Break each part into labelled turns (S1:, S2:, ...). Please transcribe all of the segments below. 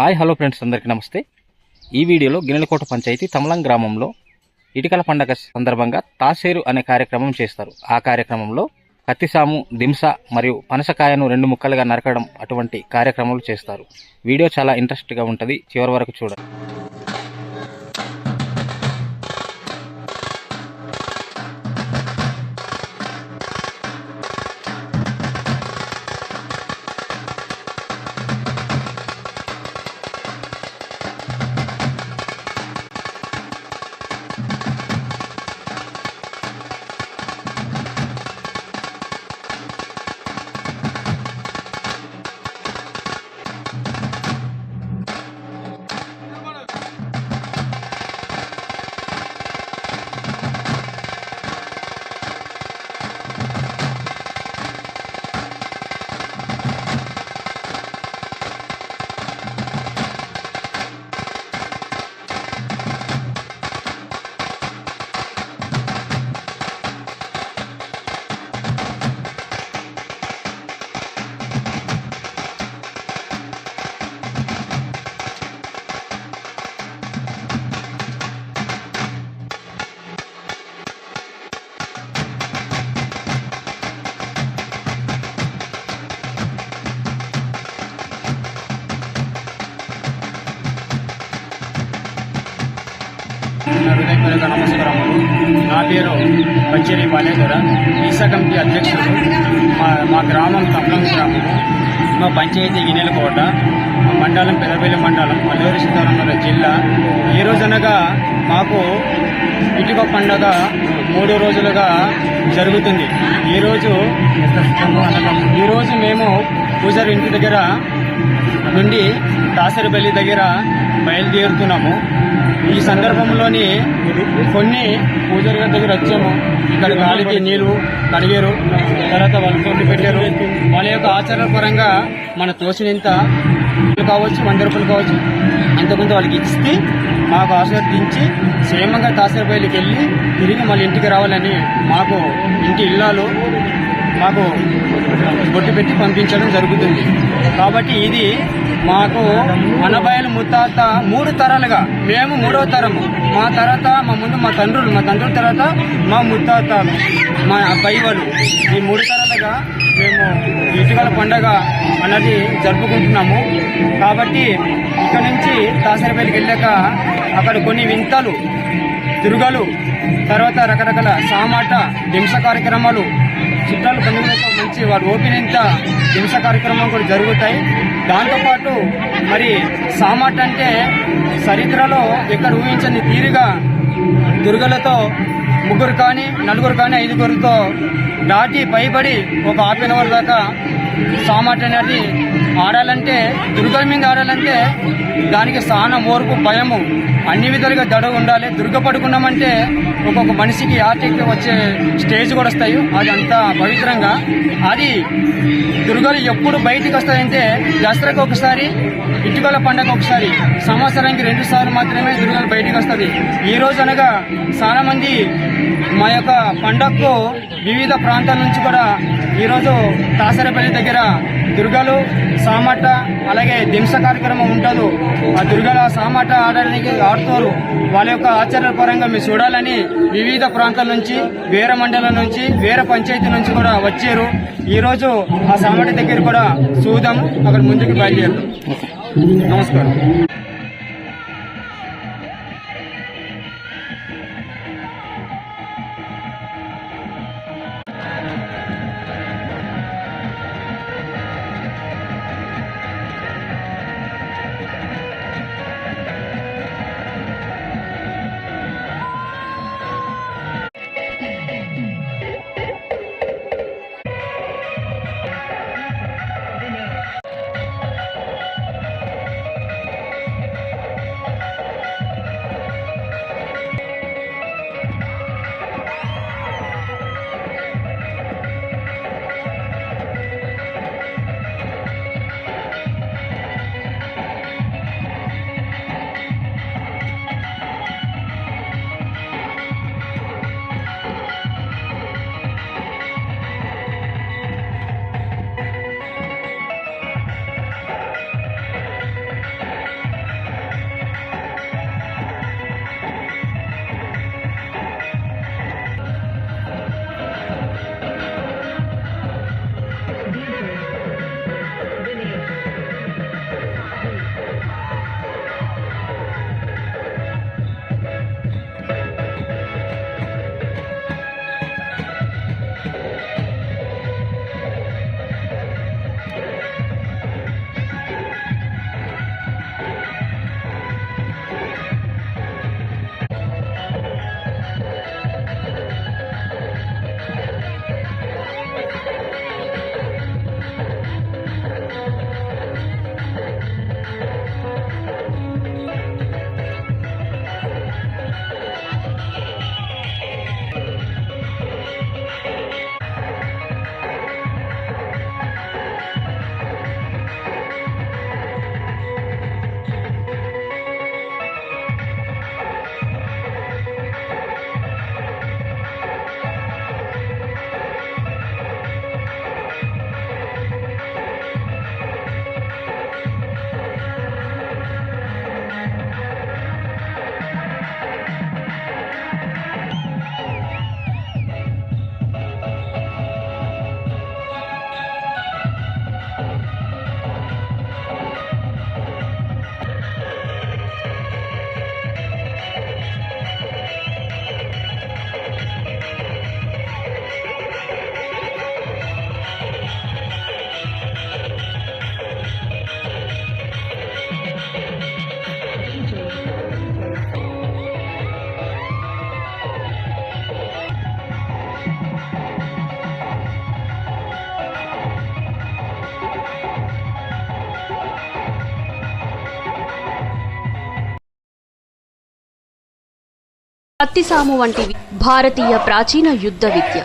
S1: Hi hello friends అందరికీ నమస్తే. ఈ వీడియోలో గిన్నెలకోట పంచాయతీ తమలం గ్రామంలో ఇటుకల పండగ సందర్భంగా తాసేరు అనే కార్యక్రమం చేస్తారు. ఆ కార్యక్రమంలో కత్తిసాము దింస మరియు పనసకాయను రెండు ముక్కలుగా నరకడం అటువంటి కార్యక్రమాలు చేస్తారు. వీడియో చాలా ఇంట్రెస్ట్గా ఉంటుంది. చివరి వరకు చూడండి.
S2: హృదయపూర్వక నమస్కారములు నా పేరు పచ్చేరి బాలేశ్వర ఈసా కమిటీ అధ్యక్షుడు మా మా గ్రామం తమ్లం గ్రామం మా పంచాయతీ గిన్నెలకోట మండలం పెదపల్లి మండలం అల్లూరి సీతారామరాజు జిల్లా ఈ రోజనగా మాకు ఇటుక పండగ మూడు రోజులుగా జరుగుతుంది ఈరోజు ఈరోజు మేము పూజారి ఇంటి దగ్గర నుండి దాసరిపల్లి దగ్గర బయలుదేరుతున్నాము. ఈ సందర్భంలోని కొన్ని పూజారి గారి దగ్గర వచ్చాము. ఇక్కడ గాలికి నీళ్ళు కడిగారు తర్వాత వాళ్ళు తోటి పెట్టారు. వాళ్ళ యొక్క ఆచరణ పరంగా మన తోచినంత కావచ్చు వంద రూపాయలు కావచ్చు అంతకుంత వాళ్ళకి ఇస్తే మాకు ఆశీర్వదించి క్షేమంగా దాసరిపల్లికి వెళ్ళి తిరిగి మళ్ళీ ఇంటికి రావాలని మాకు ఇంటి ఇల్లాలు మాకు బొట్టు పెట్టి పంపించడం జరుగుతుంది. కాబట్టి ఇది మాకు అనబయలు ముత్తాత మూడు తరాలుగా మేము మూడవ తరము. మా తర్వాత మా ముందు మా తండ్రులు మా తండ్రుల తర్వాత మా ముత్తాతలు మా పైవలు ఈ మూడు తరాలుగా మేము ఇటీవల పండగ అన్నది జరుపుకుంటున్నాము. కాబట్టి ఇక్కడ నుంచి దాసరిపల్లికి వెళ్ళాక అక్కడ కొన్ని వింతలు దుర్గలు తర్వాత రకరకాల సామాట హింస కార్యక్రమాలు చిత్రాలు బంధువులతో మంచి వారు ఓపెనింత హింస కార్యక్రమం కూడా జరుగుతాయి. దాంతోపాటు మరి సామాట్ అంటే చరిత్రలో ఎక్కడ ఊహించని తీరుగా దుర్గలతో ముగ్గురు కానీ నలుగురు కానీ ఐదుగురితో దాటి పైబడి ఒక హాఫ్ అవర్ దాకా సామాట్ అనేది ఆడాలంటే దుర్గల మీద ఆడాలంటే దానికి స్థానం ఓర్పు భయము అన్ని విధాలుగా దడ ఉండాలి. దుర్గ పడుకున్నామంటే ఒక్కొక్క మనిషికి ఆర్టిక్ వచ్చే స్టేజ్ కూడా వస్తాయి. అది అంత పవిత్రంగా. అది దుర్గలు ఎప్పుడు బయటికి వస్తాయంటే దసరాకు ఒకసారి ఇటుకల పండగ ఒకసారి సంవత్సరానికి రెండు సార్లు మాత్రమే దుర్గలు బయటికి వస్తుంది ఈ రోజు అనగా చాలా మంది మా యొక్క పండగకు వివిధ ప్రాంతాల నుంచి కూడా ఈరోజు తాసరపల్లి దగ్గర దుర్గలు సామట అలాగే దింస కార్యక్రమం ఉంటుంది. ఆ దుర్గల సామట ఆడడానికి ఆడుతారు. వాళ్ళ యొక్క ఆచరణ పరంగా మీరు చూడాలని వివిధ ప్రాంతాల నుంచి వేరే మండలం నుంచి వేరే పంచాయతీ నుంచి కూడా వచ్చారు. ఈరోజు ఆ సామట దగ్గర కూడా చూద్దాం అక్కడ ముందుకు బయలుదేరుతాం నమస్కారం.
S3: కత్తిసాము వంటివి భారతీయ ప్రాచీన యుద్ధ విద్య.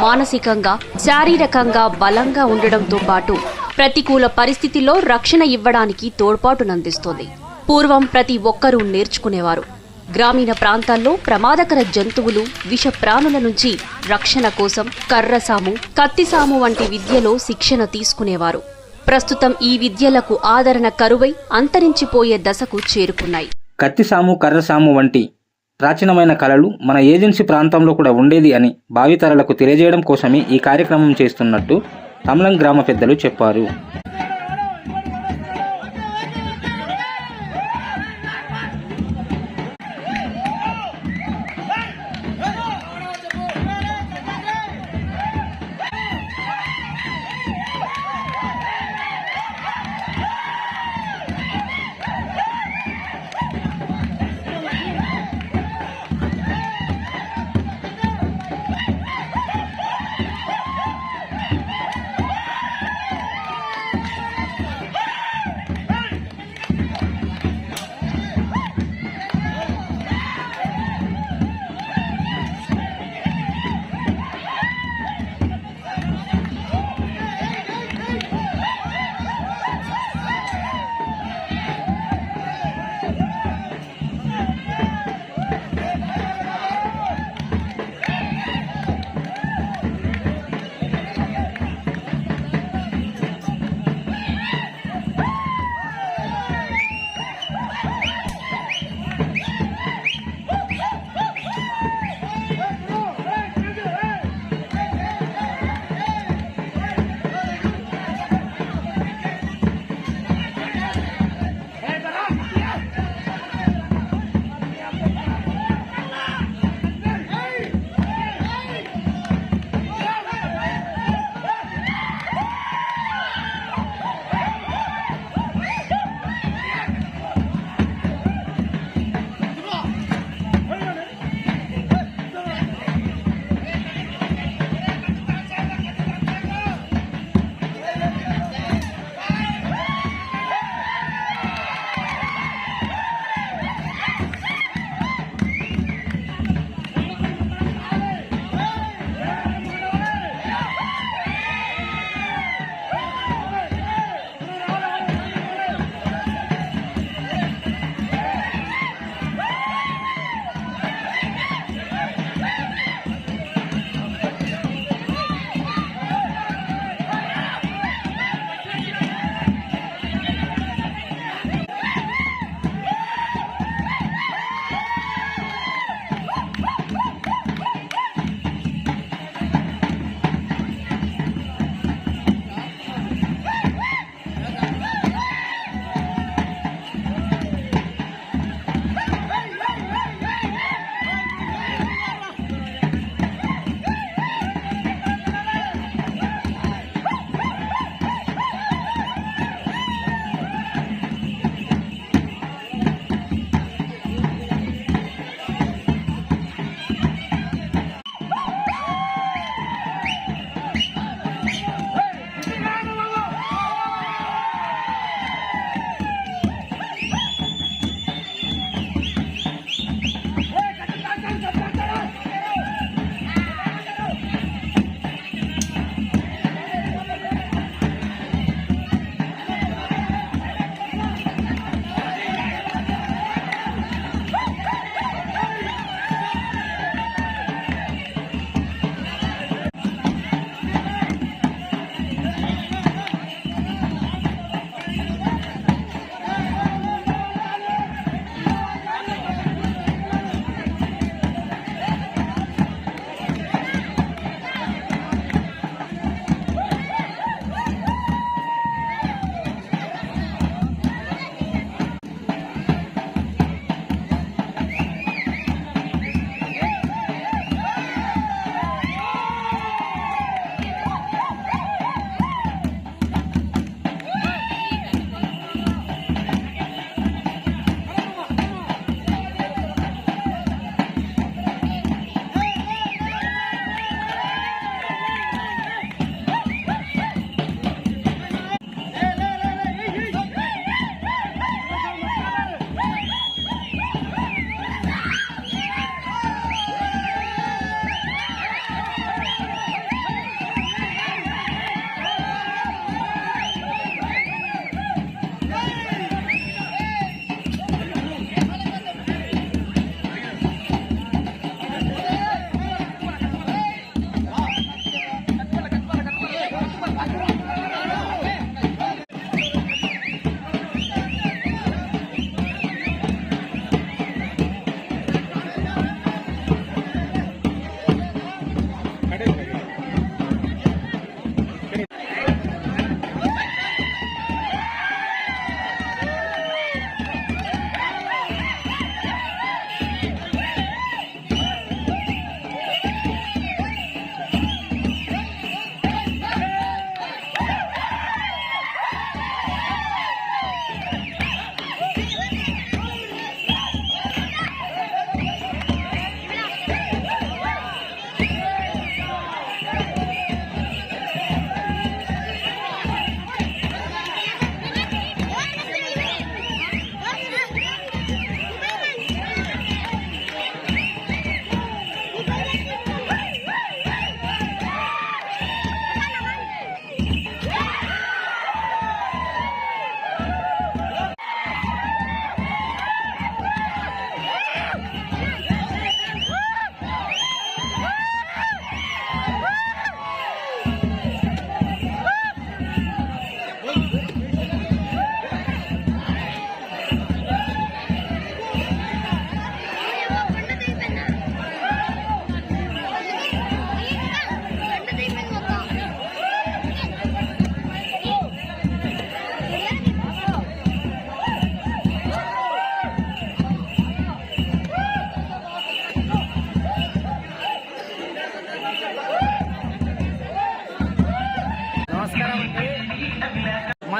S3: మానసికంగా శారీరకంగా బలంగా ఉండడంతో పాటు ప్రతికూల పరిస్థితిలో రక్షణ ఇవ్వడానికి తోడ్పాటునందిస్తుంది పూర్వం ప్రతి ఒక్కరూ నేర్చుకునేవారు. గ్రామీణ ప్రాంతాల్లో ప్రమాదకర జంతువులు విష ప్రాణుల నుంచి రక్షణ కోసం కర్రసాము కత్తిసాము వంటి విద్యలో శిక్షణ తీసుకునేవారు. ప్రస్తుతం ఈ విద్యలకు ఆదరణ కరువై అంతరించిపోయే దశకు చేరుకున్నాయి.
S1: కత్తిసాము కర్రసాము వంటి ప్రాచీనమైన కళలు మన ఏజెన్సీ ప్రాంతంలో కూడా ఉండేది అని భావితరాలకు తెలియజేయడం కోసమే ఈ కార్యక్రమం చేస్తున్నట్టు తమలం గ్రామ పెద్దలు చెప్పారు.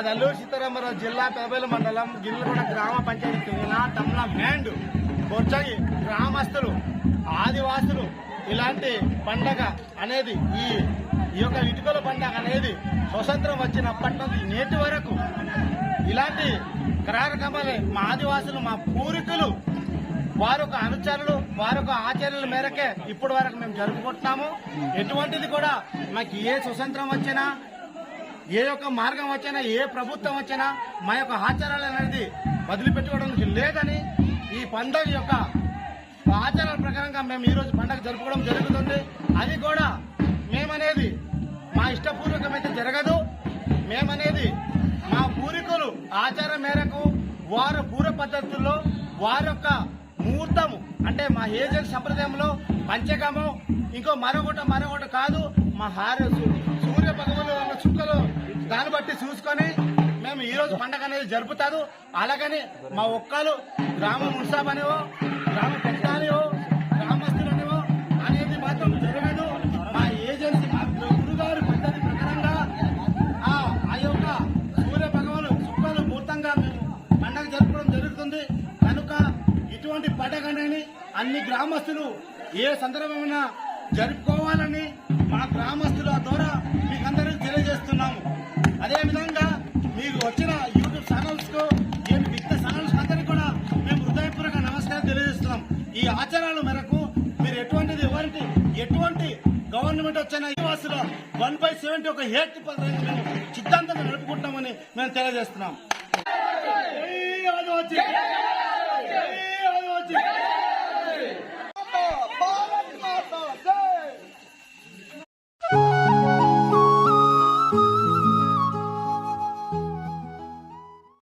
S4: నాగమర జిల్లా పెదబెల్లి మండలం గిన్నెలగూడ గ్రామ పంచాయతీ చెందిన తమ్ల బ్యాండ్ బొచ్చగి గ్రామస్తులు ఆదివాసులు ఇలాంటి పండగ అనేది ఈ ఈ యొక్క ఇటుకల పండగ అనేది స్వతంత్రం వచ్చినప్పటి నుంచి నేటి వరకు ఇలాంటి కార్యక్రమాలే మా ఆదివాసులు మా పూర్వీకులు వారి యొక్క అనుచరులు వారి యొక్క ఆచరణల మేరకే ఇప్పటి వరకు మేము జరుపుకుంటున్నాము. ఎటువంటిది కూడా మాకు ఏ స్వతంత్రం వచ్చినా ఏ యొక్క మార్గం వచ్చినా ఏ ప్రభుత్వం వచ్చినా మా యొక్క ఆచారాలు అనేది వదిలిపెట్టుకోవడానికి లేదని ఈ పండుగ యొక్క ఆచారాల ప్రకారంగా మేము ఈరోజు పండగ పండుగ జరుపుకోవడం జరుగుతుంది. అది కూడా మేమనేది మా ఇష్టపూర్వకమైతే జరగదు. మేమనేది మా పూర్వీకులు ఆచారం మేరకు వారు పూర్వ పద్ధతుల్లో వారి యొక్క ముహూర్తము అంటే మా ఏజెంట్ సంప్రదాయంలో పంచకము ఇంకో మరొకటి మరొకటి కాదు మా హార సూర్య భగవాను ఉన్న చుక్కలు దాన్ని బట్టి చూసుకొని మేము ఈ రోజు పండగ అనేది జరుపుతారు. అలాగని మా ఒక్కలు గ్రామ మున్సాబనివో గ్రామ పెద్దానివో గ్రామస్తులనివో అనేది మాత్రం జరగదు. మా ఏజెన్సీ మా గురుగారు పద్ధతి ప్రకారంగా ఆ యొక్క సూర్య భగవాను చుక్కలు మూర్తంగా మేము పండగ జరుపుకోవడం జరుగుతుంది. కనుక ఇటువంటి పండగని అన్ని గ్రామస్తులు ఏ సందర్భమైనా జరుపుకోవాలని మా గ్రామస్తుల ద్వారా తెలియజేస్తున్నాము అదేవిధంగా మీకు వచ్చిన యూట్యూబ్ ఛానల్స్కు నేను వివిధ ఛానల్స్ అందరికీ కూడా మేము హృదయపూర్వక నమస్కారం తెలియజేస్తున్నాం. ఈ ఆచారాల మేరకు మీరు ఎటువంటిది ఎవరికి ఎటువంటి గవర్నమెంట్ వచ్చిన ఈ వన్ బై సెవెంటీ ఒక హేట్ మేము సిద్ధాంతంగా నడుపుకుంటామని మేము తెలియజేస్తున్నాం. జై ఆదివాసీ!